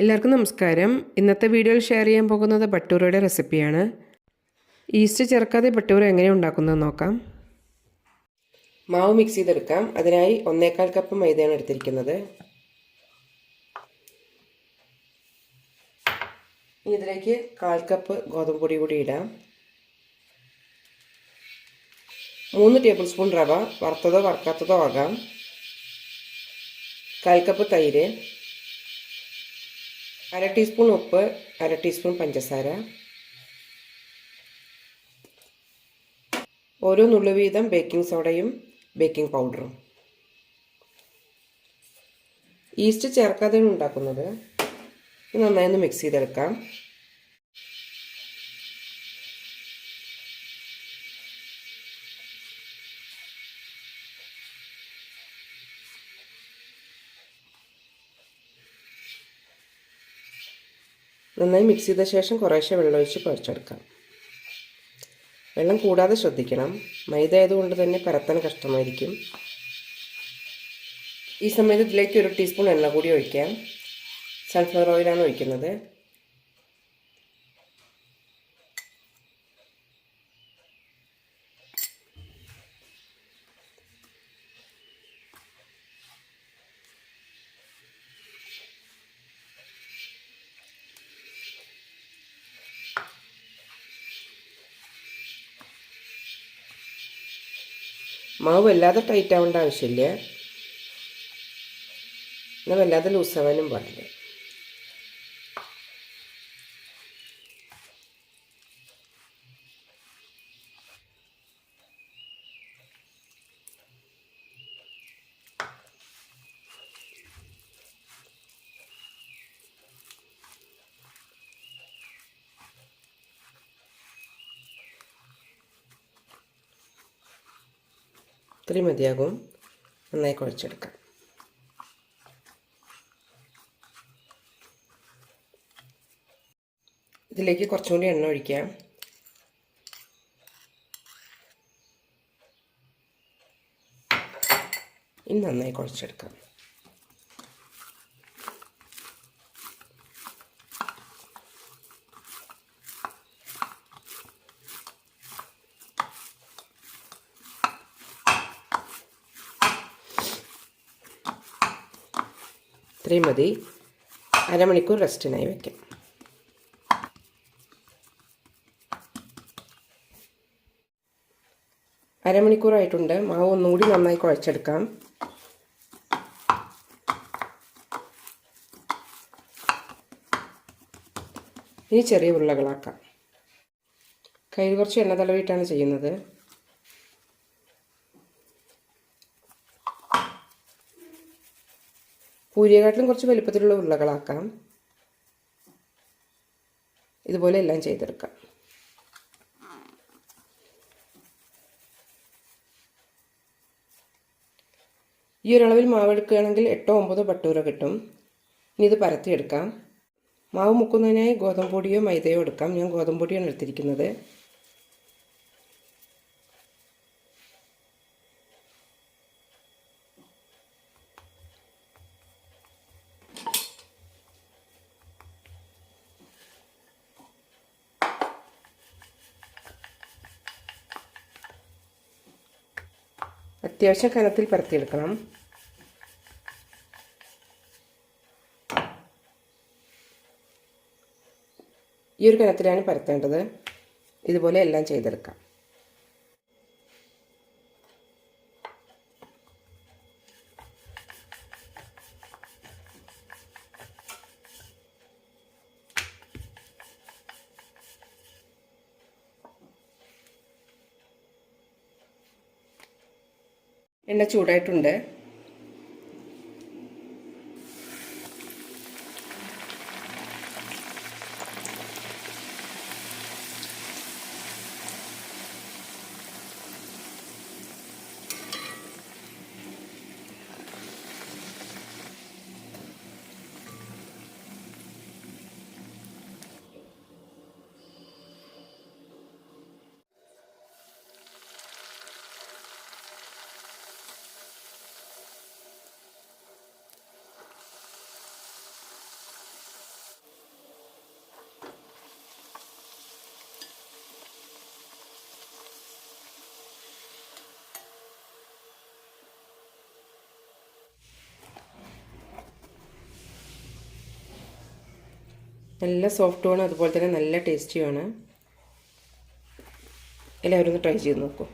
എല്ലാവർക്കും നമസ്കാരം. ഇന്നത്തെ വീഡിയോയിൽ ഷെയർ ചെയ്യാൻ പോകുന്നത് ബട്ടൂറയുടെ റെസിപ്പിയാണ് ഈസ്റ്റ് ചേർക്കാതെ ബട്ടൂറ എങ്ങനെ ഉണ്ടാക്കുന്നത് നോക്കാം. മാവ് മിക്സ് ചെയ്തെടുക്കാം. അതിനായി ഒന്നേകാൽ കപ്പ് മൈദയാണ് എടുത്തിരിക്കുന്നത്. ഇനി ഇതിലേക്ക് കാൽ കപ്പ് ഗോതമ്പ് പൊടി കൂടി ഇടാം. മൂന്ന് ടേബിൾ സ്പൂൺ റവ. വറുത്തതോ വറുക്കാത്തതോ ആകാം. കാൽ കപ്പ് തൈര്. അര ടീസ്പൂൺ ഉപ്പ് അര ടീസ്പൂൺ പഞ്ചസാര. ഓരോ നുള്ളു വീതം ബേക്കിംഗ് സോഡയും ബേക്കിംഗ് പൗഡറും. ഈസ്റ്റ് ചേർക്കാതെയാണ് ഉണ്ടാക്കുന്നത്. നന്നായി ഒന്ന് മിക്സ് ചെയ്തെടുക്കാം. നന്നായി മിക്സ് ചെയ്ത ശേഷം കുറേശ്ശെ വെള്ളമൊഴിച്ച് കുഴച്ചെടുക്കാം. വെള്ളം കൂടാതെ ശ്രദ്ധിക്കണം. മൈദ ആയതുകൊണ്ട് തന്നെ പരത്താൻ കഷ്ടമായിരിക്കും. ഈ സമയത്ത് ഇതിലേക്ക് ഒരു ടീസ്പൂൺ എണ്ണ കൂടി ഒഴിക്കാം. സൺഫ്ലവർ ഓയിലാണ് ഒഴിക്കുന്നത്. മാവ് വല്ലാതെ ടൈറ്റ് ആവേണ്ട ആവശ്യമില്ല. എന്നാൽ വല്ലാതെ ലൂസാവാനും പാടില്ല. ഇത്രയും മതിയാകും. നന്നായി കുഴച്ചെടുക്കാം. ഇതിലേക്ക് കുറച്ചും കൂടി എണ്ണ ഒഴിക്കാം ഇനി നന്നായി കുഴച്ചെടുക്കാം. ഇത്രയും മതി. അരമണിക്കൂർ റെസ്റ്റിനായി വയ്ക്കാം അരമണിക്കൂറായിട്ടുണ്ട്. മാവ് ഒന്നുകൂടി നന്നായി കുഴച്ചെടുക്കാം. ഇനി ചെറിയ ഉരുളകളാക്കാം. കയ്യിൽ കുറച്ച് എണ്ണ തലവിട്ടാണ് ചെയ്യുന്നത്. പൂരിയെക്കാട്ടിലും കുറച്ച് വലുപ്പത്തിലുള്ള ഉരുളകളാക്കാം. ഇതുപോലെ എല്ലാം ചെയ്തെടുക്കാം. ഈ ഒരളവിൽ മാവ് എടുക്കുകയാണെങ്കിൽ എട്ടോ ഒമ്പതോ ബട്ടൂര കിട്ടും. ഇനി ഇത് പരത്തിയെടുക്കാം. മാവ് മുക്കുന്നതിനായി ഗോതമ്പ് പൊടിയോ മൈദയോ എടുക്കാം. ഞാൻ ഗോതമ്പ് പൊടിയാണ് എടുത്തിരിക്കുന്നത്. അത്യാവശ്യം കനത്തിൽ പരത്തിയെടുക്കണം. ഈ ഒരു കനത്തിലാണ് പരത്തേണ്ടത്. ഇതുപോലെ എല്ലാം ചെയ്തെടുക്കാം. എണ്ണ ചൂടായിട്ടുണ്ട്. നല്ല സോഫ്റ്റുമാണ് അതുപോലെ തന്നെ നല്ല ടേസ്റ്റിയുമാണ് എല്ലാവരും ഒന്ന് ട്രൈ ചെയ്ത് നോക്കൂ.